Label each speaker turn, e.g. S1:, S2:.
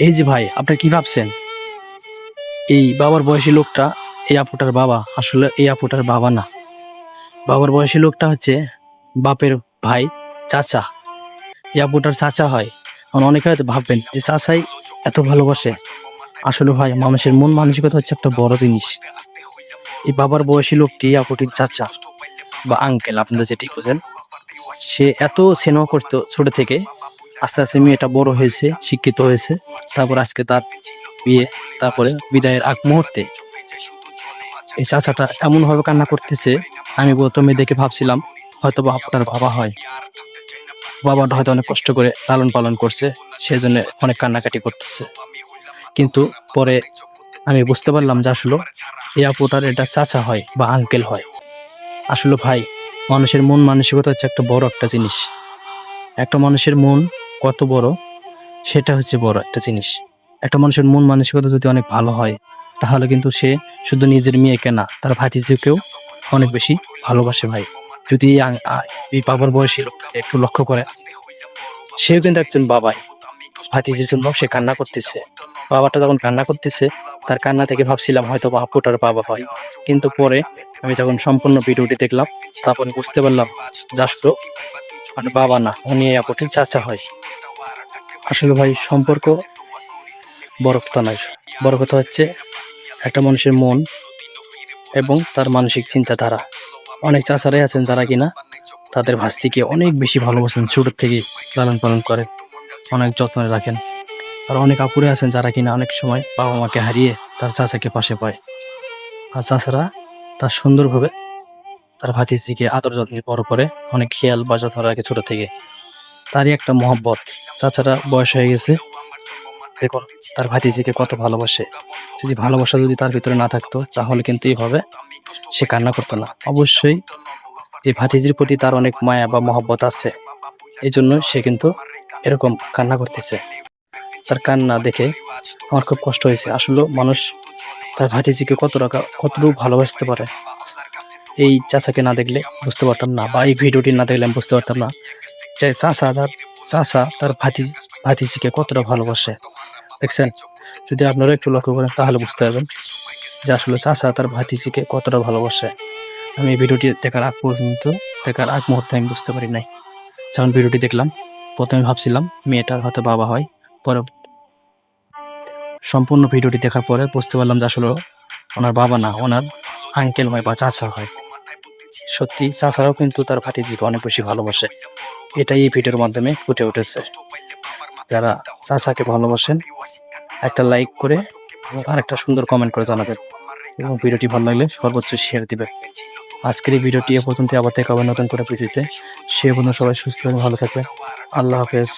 S1: এই যে ভাই, আপনি কি ভাবছেন? এই বাবার বয়সী লোকটা এই আপুটার বাবা, আসলে এই আপুটার বাবা না। বাবার বয়সী লোকটা হচ্ছে বাপের ভাই, চাচা। এই আপুটার চাচা হয়। এখন অনেকে হয়তো ভাববেন যে চাচাই এত ভালোবাসে। আসলে ভাই, মানুষের মন মানসিকতা হচ্ছে একটা বড় জিনিস। এই বাবার বয়সী লোকটি আপুটির চাচা বা আঙ্কেল আপনারা যেটি বোঝেন সে এত স্নেহ করতো ছোট থেকে। আস্তে আস্তে মেয়েটা বড় হয়েছে, শিক্ষিত হয়েছে। তারপর আজকে তার বিয়ে, তারপরে বিদায়ের আগ মুহূর্তে। এই চাচাটা এমন ভাবে কান্না করতেছে, আমি প্রথমে দেখে ভাবছিলাম হয়তো বা আপনার বাবা হয়। বাবাটা হয়তো অনেক কষ্ট করে লালন পালন করছে সেই জন্য অনেক কান্নাকাটি করতেছে। কিন্তু পরে আমি বুঝতে পারলাম যে আসলে এই আপুটার এটা চাচা হয় বা আঙ্কেল হয়। আসলে ভাই, মানুষের মন মানসিকতা হচ্ছে একটা বড় একটা জিনিস। একটা মানুষের মন কত বড়, সেটা হচ্ছে বড় একটা জিনিস। একটা মানুষের মন মানসিকতা যদি অনেক ভালো হয়, তাহলে কিন্তু সে শুধু নিজের মেয়েকে না, তার ভাতিজিকেও অনেক বেশি ভালোবাসে ভাই। যদি এই বাবার বয়সী লোকটাকে একটু লক্ষ্য করে সেও কিন্তু একজন বাবাই। ভাতিজির জন্য সে কান্না করতেছে। বাবাটা যখন কান্না করতেছে, তার কান্না থেকে ভাবছিলাম হয়তো আপুটার বাবা হয়। কিন্তু পরে আমি যখন সম্পূর্ণ ভিডিওটি দেখলাম, তারপরে বুঝতে পারলাম জাস্ট মানে বাবা না, উনি এই আপুটির চাচা হয়। আসলে ভাই, সম্পর্ক বড় কথা নয় বড় কথা হচ্ছে একটা মানুষের মন এবং তার মানসিক চিন্তাধারা। অনেক চাচারাই আছেন যারা কিনা তাদের ভাস্তিকে অনেক বেশি ভালোবাসেন ছোটোর থেকে লালন পালন করে, অনেক যত্নে রাখেন। আর অনেক আপুরে আছেন যারা কিনা অনেক সময় বাবা মাকে হারিয়ে তার চাচাকে পাশে পায়। আর চাচারা তার সুন্দরভাবে তার ভাতিজিকে আদর যত্নে বড় করে অনেক খেয়াল বা যত্ন রাখে ছোট থেকে। তারই একটা মহব্বত। চাচারা বয়স হয়ে গেছে। দেখুন, তার ভাতিজিকে কত ভালোবাসে। যদি ভালোবাসা যদি তার ভিতরে না থাকতো, তাহলে কিন্তু এইভাবে সে কান্না করতো না। অবশ্যই এই ভাতিজির প্রতি তার অনেক মায়া বা মহব্বত আছে। এই জন্য সে কিন্তু এরকম কান্না করতেছে। তার কান্না দেখে আমার খুব কষ্ট হয়েছে। আসলে মানুষ তার ভাতিজিকে কত টাকা, কতটুকু ভালোবাসতে পারে? এই চাষাকে না দেখলে বুঝতে পারতাম না, বা এই ভিডিওটি না দেখলে আমি বুঝতে পারতাম না যে চাচা তার চাচা তার ভাতি, ভাতিজিকে কতটা ভালোবাসে। দেখছেন? যদি আপনারা একটু লক্ষ্য করেন তাহলে বুঝতে পারবেন যে আসলে চাচা তার ভাতিজিকে কতটা ভালোবাসে। আমি এই ভিডিওটি দেখার আগ পর্যন্ত, দেখার আগ মুহূর্তে আমি বুঝতে পারি নাই। যখন ভিডিওটি দেখলাম, প্রথমে ভাবছিলাম মেয়েটার হয়তো বাবা হয়, পরে সম্পূর্ণ ভিডিওটি দেখার পরে বুঝতে পারলাম যে আসলে ওনার বাবা না, ওনার আঙ্কেল হয় বা চাচা হয়। সত্যি চাচারাও কিন্তু তার ভাটি ভাতিজিকে অনেক বেশি ভালোবাসে। এটাই এই ভিডিওর মাধ্যমে ফুটে উঠেছে। যারা চাচাকে ভালোবাসেন, একটা লাইক করে আর একটা সুন্দর কমেন্ট করে জানাবেন। এবং ভিডিওটি ভালো লাগলে সর্বোচ্চ শেয়ার দিবে। আজকের এই ভিডিওটি এ পর্যন্ত আবার দেখা নতুন করে ভিডিওতে। সে পর্যন্ত সবাই সুস্থ এবং ভালো থাকবে আল্লাহ হাফেজ।